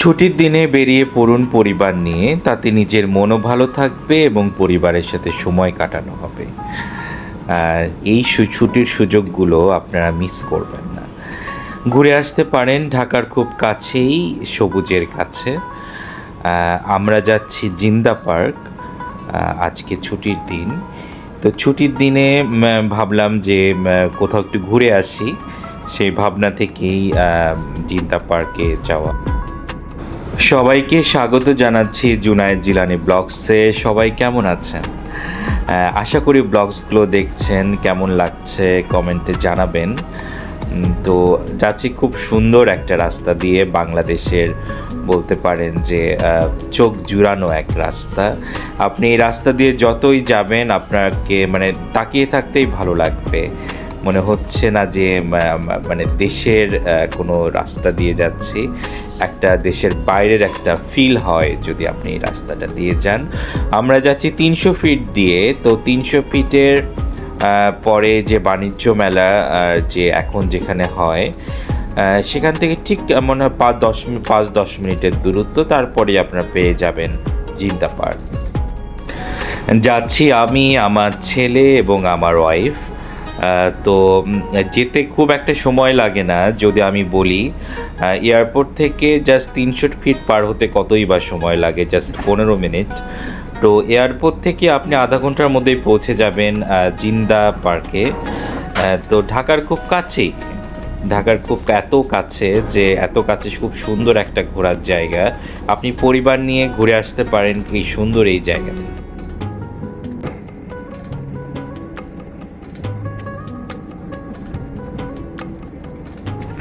ছুটির দিনে বেরিয়ে পড়ুন পরিবার নিয়ে। তাতে নিজের মনও ভালো থাকবে এবং পরিবারের সাথে সময় কাটানো হবে। এই ছুটির সুযোগগুলো আপনারা মিস করবেন না। ঘুরে আসতে পারেন ঢাকার খুব কাছেই, সবুজের কাছে। আমরা যাচ্ছি জিন্দা পার্ক আজকে ছুটির দিন। তো ছুটির দিনে ভাবলাম যে কোথাও একটু ঘুরে আসি। সেই ভাবনা থেকেই জিন্দা পার্কে যাওয়া। সবাইকে স্বাগত জানাচ্ছি জুনায়েদ জিলানি ব্লগসে। সবাই কেমন আছেন? আশা করি ব্লগসগুলো দেখছেন, কেমন লাগছে কমেন্টে জানাবেন। তো যাচ্ছি খুব সুন্দর একটা রাস্তা দিয়ে বাংলাদেশের বলতে পারেন যে চোখ জুড়ানো এক রাস্তা। আপনি এই রাস্তা দিয়ে যতই যাবেন, আপনাকে মানে তাকিয়ে থাকতেই ভালো লাগবে। মনে হচ্ছে না যে মানে দেশের কোনো রাস্তা দিয়ে যাচ্ছি। একটা দেশের বাইরের একটা ফিল হয় যদি আপনি রাস্তাটা দিয়ে যান। আমরা যাচ্ছি তিনশো ফিট দিয়ে। তো তিনশো ফিটের পরে যে বাণিজ্য মেলা যে এখন যেখানে হয় সেখান থেকে ঠিক মনে হয় পাঁচ দশ পাঁচ দশ মিনিটের দূরত্ব। তারপরে আপনারা পেয়ে যাবেন জিন্দা পার্ক। যাচ্ছি আমি, আমার ছেলে এবং আমার ওয়াইফ তো যেতে খুব একটা সময় লাগে না, যদি আমি বলি। এয়ারপোর্ট থেকে জাস্ট তিনশো ফিট পার হতে কতই বা সময় লাগে? জাস্ট পনেরো মিনিট। তো, এয়ারপোর্ট থেকে আপনি আধা ঘণ্টার মধ্যেই পৌঁছে যাবেন জিন্দা পার্কে। তো, ঢাকার খুব কাছেই। ঢাকার খুব এত কাছে যে, এত কাছে খুব সুন্দর একটা ঘোরার জায়গা। আপনি পরিবার নিয়ে ঘুরে আসতে পারেন এই সুন্দর এই জায়গাতে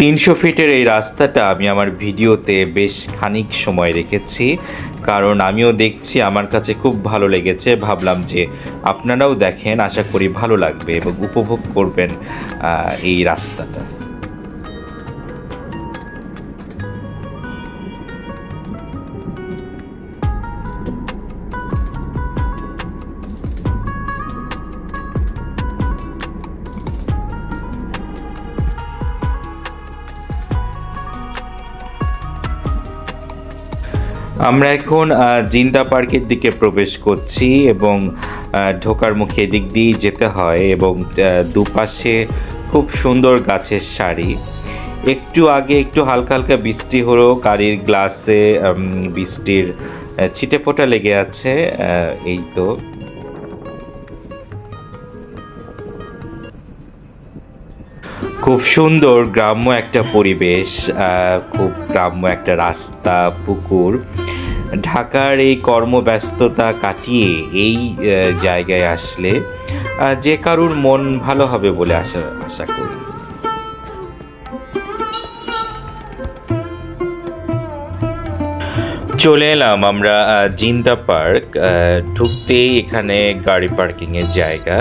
তিনশো ফিটের এই রাস্তাটা আমি আমার ভিডিওতে বেশ খানিক সময় রেখেছি, কারণ আমিও দেখছি আমার কাছে খুব ভালো লেগেছে। ভাবলাম যে আপনারাও দেখেন, আশা করি ভালো লাগবে এবং উপভোগ করবেন এই রাস্তাটা। আমরা এখন জিন্দা পার্কের দিকে প্রবেশ করছি এবং ঢোকার মুখে এদিক দিয়েই যেতে হয় এবং দুপাশে খুব সুন্দর গাছের সারি। একটু আগে একটু হালকা হালকা বৃষ্টি হলো গাড়ির গ্লাসে বৃষ্টির আহ, ছিটেফোঁটা লেগে আছে এই তো। খুব সুন্দর গ্রাম্য একটা পরিবেশ খুব গ্রাম্য একটা রাস্তা পুকুর। ঢাকার এই কর্মব্যস্ততা কাটিয়ে এই জায়গায় আসলে যে কারুর মন ভালো হবে বলে আশা আশা করি। চলে এলাম আমরা জিন্দা পার্ক ঢুকতেই এখানে গাড়ি পার্কিংয়ের জায়গা।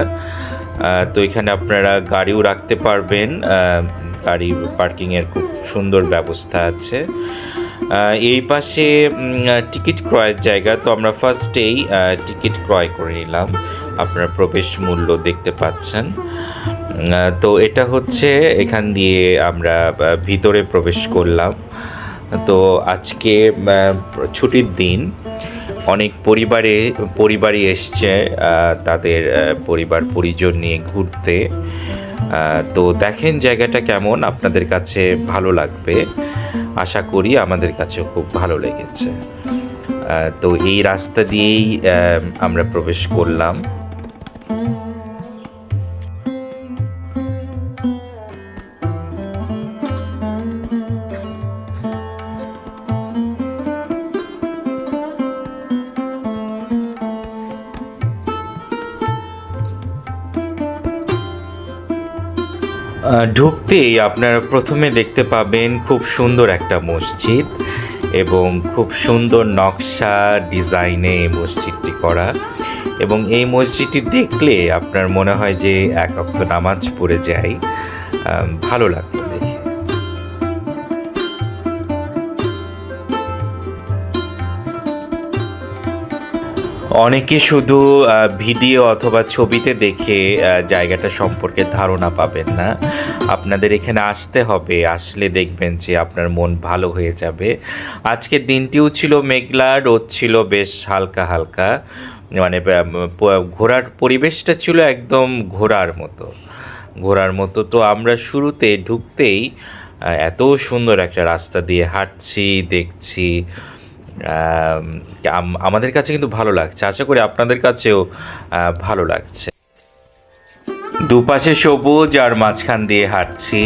তো এখানে আপনারা গাড়িও রাখতে পারবেন গাড়ি পার্কিংয়ের খুব সুন্দর ব্যবস্থা আছে। এই পাশে টিকিট ক্রয়ের জায়গা। তো আমরা ফার্স্টেই টিকিট ক্রয় করে নিলাম। আপনারা প্রবেশ মূল্য দেখতে পাচ্ছেন। তো এটা হচ্ছে এখান দিয়ে আমরা ভিতরে প্রবেশ করলাম। তো আজকে ছুটির দিন। অনেক পরিবারে, পরিবারই এসছে তাদের পরিবার, পরিজন নিয়ে ঘুরতে। তো দেখেন জায়গাটা কেমন। আপনাদের কাছে ভালো লাগবে। আশা করি আমাদের কাছে খুব ভালো লেগেছে। তো এই রাস্তা দিয়েই আমরা প্রবেশ করলাম। ঢুকতেই আপনারা প্রথমে দেখতে পাবেন খুব সুন্দর একটা মসজিদ এবং খুব সুন্দর নকশা ডিজাইনে এই মসজিদটি করা। এবং এই মসজিদটি দেখলে আপনার মনে হয় যে এক অক্ত নামাজ পড়ে আহ, ভালো লাগবে অনেকে শুধু ভিডিও অথবা ছবিতে দেখে জায়গাটা সম্পর্কে ধারণা পাবেন না। আপনাদের এখানে আসতে হবে, আসলে দেখবেন যে আপনার মন ভালো হয়ে যাবে। আজকের দিনটিও ছিল মেঘলা, রোদ ছিল বেশ হালকা হালকা। মানে ঘোরার পরিবেশটা ছিল একদম ঘোরার মতো। ঘোরার মতো তো আমরা শুরুতে ঢুকতেই এত সুন্দর একটা রাস্তা দিয়ে হাঁটছি, দেখছি। আমাদের কাছে কিন্তু ভালো লাগছে। আশা করি আপনাদের কাছেও ভালো লাগছে। দুপাশে সবুজ আর মাঝখান দিয়ে হাঁটছি।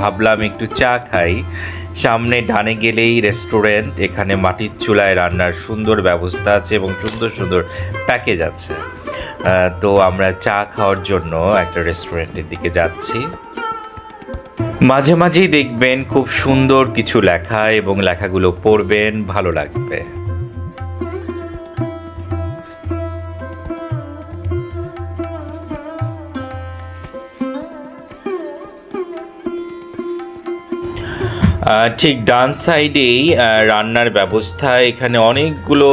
ভাবলাম একটু চা খাই। সামনে ডানে গেলেই রেস্টুরেন্ট, এখানে মাটির চুলায় রান্নার সুন্দর ব্যবস্থা আছে এবং সুন্দর সুন্দর প্যাকেজ আছে। তো আমরা চা খাওয়ার জন্য একটা রেস্টুরেন্টের দিকে যাচ্ছি। মাঝে মাঝেই দেখবেন খুব সুন্দর কিছু লেখা এবং লেখাগুলো পড়বেন, ভালো লাগবে। ঠিক ডান সাইডেই রান্নার ব্যবস্থা, এখানে অনেকগুলো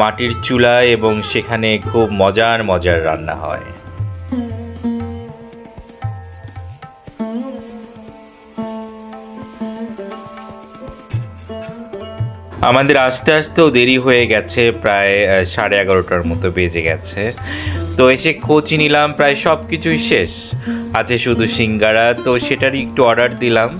মাটির চুলা এবং সেখানে খুব মজার মজার রান্না হয়। আমাদের আস্তে আস্তেও দেরি হয়ে গেছে, প্রায় সাড়ে এগারোটার মতো বেজে গেছে। তো এসে খোঁজ নিলাম, প্রায় সব কিছুই শেষ। আছে শুধু সিঙ্গারা, তো সেটারই একটু অর্ডার দিলাম।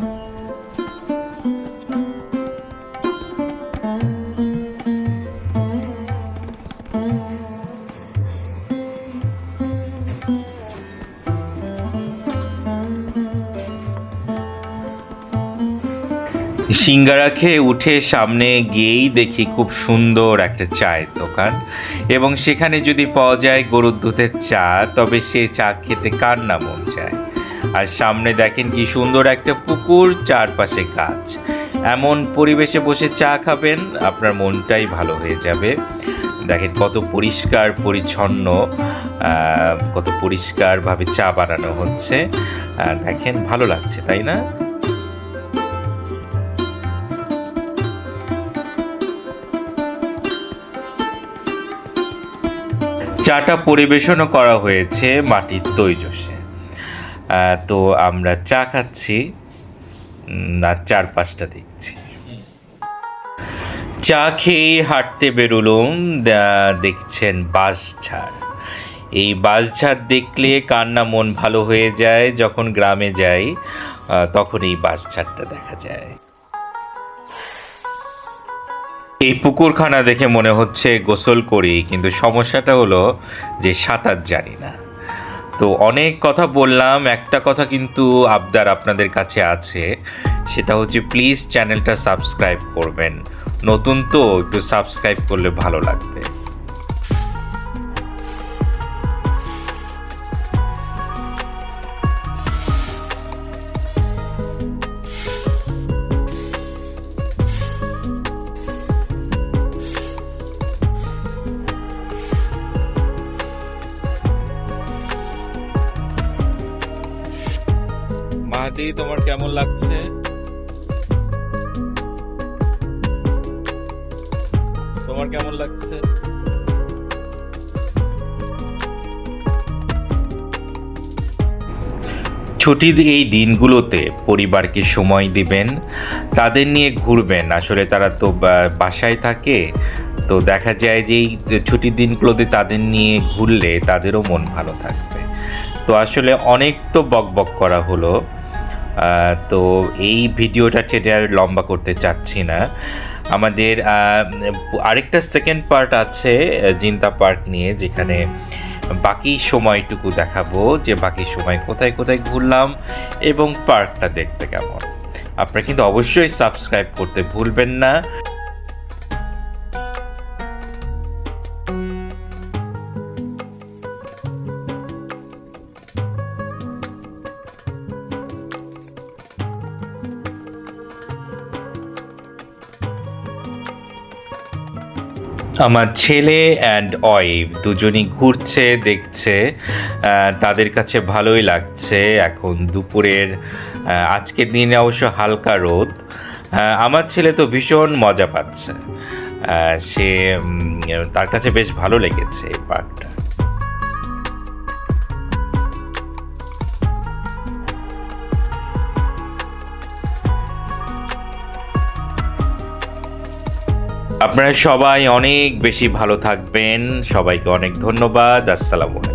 সিঙ্গারা খেয়ে উঠে সামনে গিয়েই দেখি খুব সুন্দর একটা চায়ের দোকান। এবং সেখানে যদি পাওয়া যায় গরুর দুধের চা, তবে সে চা খেতে কার না মন চায়? আর সামনে দেখেন কি সুন্দর একটা পুকুর, চারপাশে গাছ। এমন পরিবেশে বসে চা খাবেন, আপনার মনটাই ভালো হয়ে যাবে। দেখেন কত পরিষ্কার, পরিচ্ছন্ন কত পরিষ্কারভাবে চা বানানো হচ্ছে। দেখেন ভালো লাগছে, তাই না? চাটা পরিবেশনও করা হয়েছে মাটির তৈজসে। তো আমরা চা খাচ্ছি আর চারপাশটা দেখছি। চা খেয়ে হাঁটতে বেরোলুম দেখছেন বাঁশঝাড় এই বাঁশঝাড় দেখলে কান্না মন ভালো হয়ে যায়, যখন গ্রামে যাই তখন এই বাঁশঝাড়টা দেখা যায়। এই পুকুরখানা দেখে মনে হচ্ছে গোসল করি, কিন্তু সমস্যাটা হলো যে সাঁতার জানি না। তো অনেক কথা বললাম, একটা কথা কিন্তু আবদার আপনাদের কাছে আছে, সেটা হচ্ছে প্লিজ চ্যানেলটা সাবস্ক্রাইব করবেন। নতুন তো একটু সাবস্ক্রাইব করলে ভালো লাগবে। মাহাদি তোমার কেমন লাগছে? তোমার কেমন লাগছে? ছুটির এই দিনগুলোতে পরিবারকে সময় দিবেন, তাদের নিয়ে ঘুরবেন। আসলে তারা তো বাসায় থাকে, তো দেখা যায় যে এই ছুটির দিনগুলোতে তাদের নিয়ে ঘুরলে তাদেরও মন ভালো থাকবে। তো আসলে অনেক তো বক বক করা হলো। তো এই ভিডিওটা টেনে আর লম্বা করতে চাচ্ছি না। আমাদের আরেকটা সেকেন্ড পার্ট আছে জিন্তা পার্ক নিয়ে, যেখানে বাকি সময়টুকু দেখাবো, যে বাকি সময় কোথায় কোথায় ঘুরলাম এবং পার্কটা দেখতে কেমন। আপনারা কিন্তু অবশ্যই সাবস্ক্রাইব করতে ভুলবেন না। আমার ছেলে অ্যান্ড ওয়াইফ দুজনই ঘুরছে, দেখছে তাদের কাছে ভালোই লাগছে। এখন দুপুরের আজকের দিনে অবশ্য হালকা রোদ। আমার ছেলে তো ভীষণ মজা পাচ্ছে। সে তার কাছে বেশ ভালো লেগেছে এই পার্কটা আপনারা সবাই অনেক বেশি ভালো থাকবেন। সবাইকে অনেক ধন্যবাদ। আসসালামু আলাইকুম।